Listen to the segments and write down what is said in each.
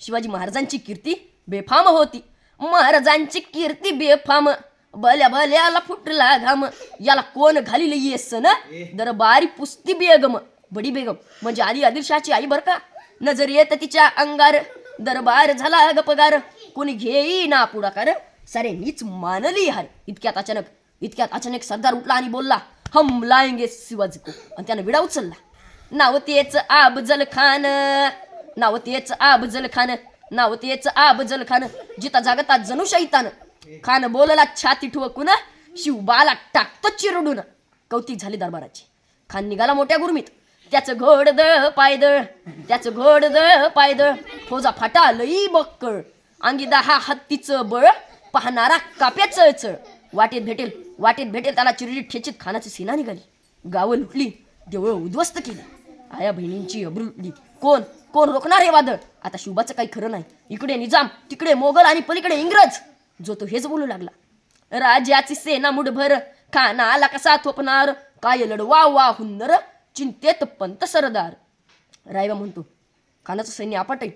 शिवाजी महाराजांची कीर्ती बेफाम होती. महाराजांची कीर्ती बेफाम. बल्या बल्याला फुटला घाम. याला कोण घालील येस ना दरबारी पुस्ती बेगम. बडी बेगम. म्हणजे आली आदिलशाची आई बर का? नजर येत तिच्या अंगार. दरबार झाला गपगार कोणी घेई ना पुढाकार. सारे नीच मानली हार. इतक्यात अचानक इतक्यात अचानक सरदार उठला आणि बोलला हम लाएंगे शिवाजी को आणि त्यानं विडा उचलला. नाव तेच आबजल खान. नाव तेच आबजल खान नाव तेच आबजल खान जिता जागता जणू शैतान. खान बोलला छाती ठुवकून शिवबाला टाकतो चिरडून. कौतिक झाली दरबाराची. खान निघाला मोठ्या गुरमीत. त्याचं घोड दळ पायदळ त्याचं घोड दळ पायदळ फौजा फाटा लई बक्कळ. अंगी दहा हत्तीचं बळ पाहणारा काप्याचं चळ. वाटेत भेटेल वाटेत भेटेल त्याला चिरडीत ठेचीत खानाची सेना निघाली. गावं लुटली देवळं उद्ध्वस्त केली. आया बहिणींची अब्रू कोण? कोण रोखणार हे वादळ? आता शिवबाचं काही खरं नाही. इकडे निजाम तिकडे मोगल आणि पलीकडे इंग्रज. जो तो हेच बोलू लागला. राजाची सेना मुठभर खाना आला कसा थोपणार? काय लढवा वा हुन्नर? चिंतेत पंत सरदार. रायबा म्हणतो खानाचं सैन्य आपट आहे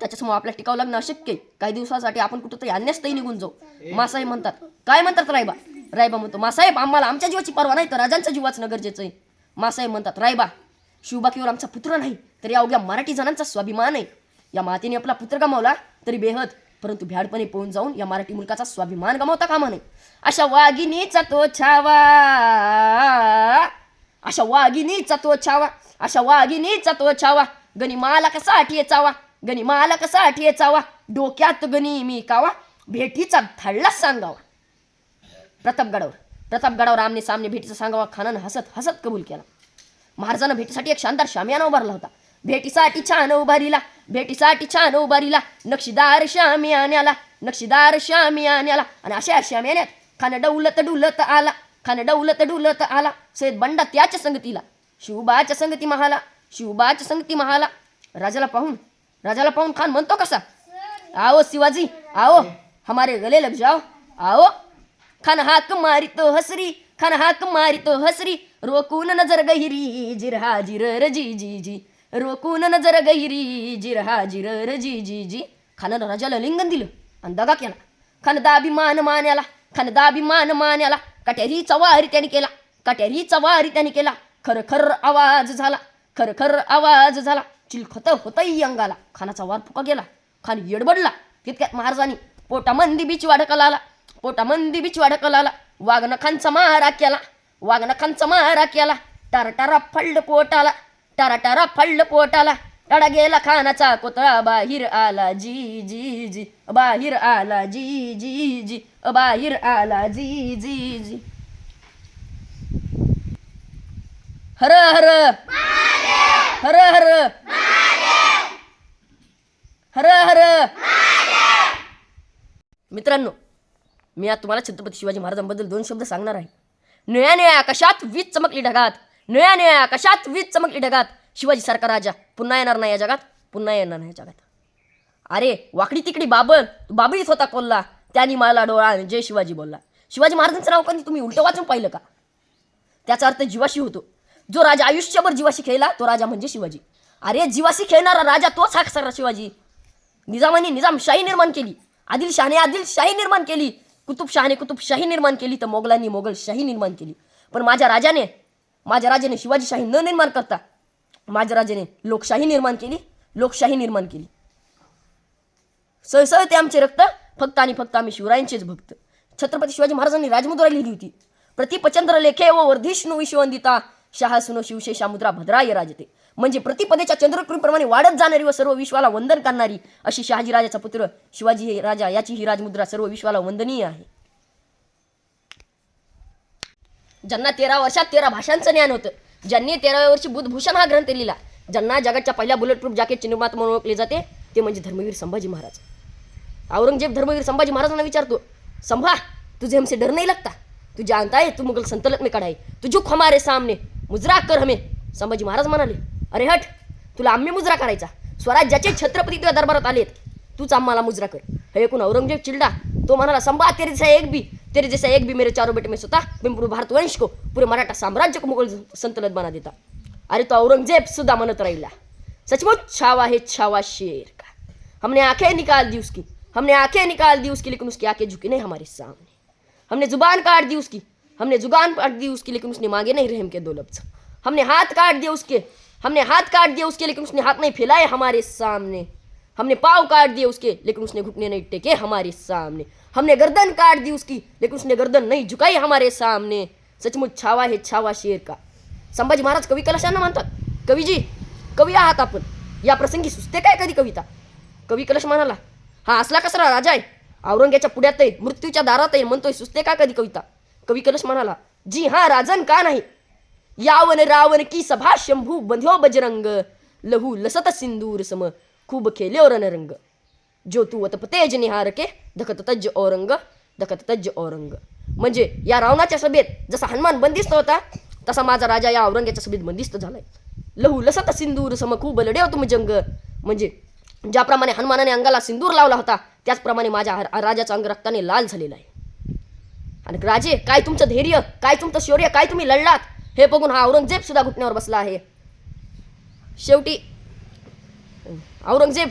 त्याच्यासमोर आपल्याला टिकावं लागणं अशक्य आहे. काही दिवसासाठी आपण कुठंतरी अन्यस्तही निघून जाऊ. मासाहेब म्हणतात काय म्हणतात रायबा? रायबा म्हणतो मासाहेब आम्हाला आमच्या जीवाची पर्वा नाही तर राजांच्या जीवाचं गरजेचं आहे. मासाहेब म्हणतात रायबा शिवबा केवळ आमचा पुत्र नाही तर या अवघ्या मराठी जणांचा स्वाभिमान आहे. या मातेने आपला पुत्र गमावला तरी बेहद परंतु भ्याडपणे पळून जाऊन या मराठी मुलकाचा स्वाभिमान गमावता कामा नये. अशा वाघिणीचा तो छावा. अशा वाघिणीचा तो छावा. अशा वाघिणीचा तो छावा. गणी माला कसा आठिये चावा. गणी माला कसा आठिये चावा. डोक्यात गणी मी कावा. भेटीचा धडला सांगावा. प्रतापगडावर. प्रतापगडावर आमने सामने भेटीचा सांगावा. खानानं हसत हसत कबूल केला. महाराजानं भेटीसाठी एक शानदार शामियाना उभारला होता. भेटीसाठी छान उभारीला भेटीसाठी छान उभारीला नक्षीदार शामियान्याला नक्षीदार शामियान्याला आणि अशा शामियान्यात खान डौलत डुलत आला खान डौलत डुलत आला. सैद बंडा त्याच्या संगतीला शिवबाच्या संगती महाला शिवबाच्या संगती महाला राजाला पाहून राजाला पाहून खान म्हणतो कसा? आओ शिवाजी आओ हमारे गले लग जाओ आओ. खान हाक मारितो हसरी खान हाक मारितो हसरी. रोकून नजर गहिरी जिरहा जिरर जी जी जी. रोकून नजर गहिरी जिरहा जिरर जी जी जी. खानानं राजाला लिंगन दिलं आणि दगा केला. खान दाभिमान मान्याला खान दाभिमान मान्याला. कट्यारी चवारी त्याने केला कट्यारी चवारी त्याने केला. खर आवाज झाला खर आवाज झाला. चिलखत होतही अंगाला खानाचा वार फुका गेला. खान येडबडला. तितक्यात महाराजांनी पोटामंदी बीच वाढकला आला पोटामंदी बीच वाढकला आला वाघनखांचा मारा केला. वाघनखांचा मारा केला. टारा टारा फल्ड पोटाला. टारा टारा फल्ड पोटाला. टाळा गेला खानाचा कोतळा. बाहेर आला जी जी जी. बाहेर आला जी जी जी. बाहेर आला जी जी जी. हर हर. हर हर. हर हर. मित्रांनो मी आज तुम्हाला छत्रपती शिवाजी महाराजांबद्दल दोन शब्द सांगणार आहे. नया नया आकाशात वीज चमकली ढगात. नया नया आकाशात वीज चमकली ढगात. शिवाजी सारखा राजा. पुन्हा येणार नाही या जगात. पुन्हा येणार नाही या जगात. अरे वाकडी तिकडी बाबर बाबळीच होता कोल्हा. त्यांनी मला डोळा आणि जय शिवाजी बोलला. शिवाजी महाराजांचं नाव कधी तुम्ही उलटं वाचून पाहिलं का? त्याचा अर्थ जीवाशी होतो. जो राजा आयुष्यभर जीवाशी खेळला तो राजा म्हणजे शिवाजी. अरे जीवाशी खेळणारा राजा तोच हा खरा शिवाजी. निजामाने निजामशाही निर्माण केली. आदिलशहाने आदिलशाही निर्माण केली. कुतुबशहाने कुतुबशाही निर्माण केली तर मोगलांनी मोगलशाही निर्माण केली. पण माझ्या राजाने माझ्या राजाने शिवाजीशाही न निर्माण करता माझ्या राजाने लोकशाही निर्माण केली लोकशाही निर्माण केली. सहसह ते आमचे रक्त फक्त आणि फक्त आम्ही शिवरायांचेच भक्त. छत्रपती शिवाजी महाराजांनी राजमुद्रा लिहिली होती. प्रतिपचंद्र लेखे व वर्धिष्णू विश्ववंदिता शहासुनो शिवशेषा मुद्रा भद्राय राजते. म्हणजे प्रतिपदेच्या चंद्रकृपीप्रमाणे वाढत जाणारी व सर्व विश्वाला वंदन करणारी अशी शहाजी राजाचा पुत्र शिवाजी राजा याची ही राजमुद्रा सर्व विश्वाला वंदनीय आहे. ज्यांना तेरा वर्षात तेरा भाषांचं ज्ञान होतं ज्यांनी तेराव्या वर्षी बुधभूषण हा ग्रंथ लिहिला ज्यांना जगाच्या पहिल्या बुलेट प्रूफ जॅकेटचे निर्मात म्हणून ओळखले जाते ते म्हणजे धर्मवीर संभाजी महाराज. औरंगजेब धर्मवीर संभाजी महाराजांना विचारतो संभा तुझे हमसे डर नहीं लगता? तू जानता है तू मुगल संतलत में खड़ा है हमारे सामने मुजरा कर हमें संभाजी महाराज म्हणाले. अरे हट तुला आम्ही मुजरा करायचा स्वराज्याचे छत्रपती तुझ्या दरबारात आलेत. तूच आम्हाला मुजरा कर. हे एकूण औरंगजेब चिल्डा तो म्हणाला संभा तेरे जैसा एक भी तेरे जैसा एक भी मेरे चारों बेटे में सोता. मैं पूरे भारतवंश को पूरे मराठा साम्राज्य को मुघल संतुलन बना देता. अरे तो औरंगजेब सुद्धा म्हणत राहिला सचमुच छावा हे छावा शेर का? हमने आंखें निकाल दी उसकी हमने आंखें निकाल दी उसकी लेकिन उसकी आंखें झुकी नहीं हमारे सामने. हमने जुबान काट दी उसकी हमने जुबान काट दी उसकी लेकिन उसने मांगे नहीं रहम के दो लफ्ज. हमने हाथ काट दिए उसके हमने हाथ काट दिए उसके लेकिन उसने हाथ नहीं फैलाए हमारे सामने। हमने पाँव काट दिए उसके लेकिन उसने घुटने नहीं टेके हमारे सामने। हमने गर्दन काट दी उसकी लेकिन उसने गर्दन नहीं झुकाई हमारे सामने। सचमुच छावा है छावा शेर का। संभाजी महाराज कवी कलशांना म्हणतात कवीजी कवी आहात आपण? या प्रसंगी सुचते काय कधी कविता? कवी कलश म्हणाला हा असला कसरा राजा आहे औरंग्याच्या पुढ्यात आहे मृत्यूच्या दारात आहे म्हणतोय सुचते का कधी कविता? कवी कलश म्हणाला जी हा राजन का नाही? यावन रावण की सभा शंभू बंध्यो बजरंग लहू लसत सिंदूर सम खूब खेल्यो रणरंग. जो तू तेज निहार के दखत तज्ज औरंग दखत तज्ज औरंग. म्हणजे या रावणाच्या सभेत जसा हनुमान बंदिस्त होता तसा माझा राजा या औरंगाच्या सभेत बंदिस्त झालाय. लहू लसत सिंदूर सम खूब लढ्यो तुम जंग. म्हणजे ज्याप्रमाणे हनुमानाने अंगाला सिंदूर लावला होता त्याचप्रमाणे माझ्या हर- राजाचं अंग रक्ताने लाल झालेला आहे. आणि राजे काय तुमचं धैर्य काय तुमचं शौर्य काय तुम्ही लढलात? हे बघून हा औरंगजेब सुद्धा घुटण्यावर बसला आहे. शेवटी औरंगजेब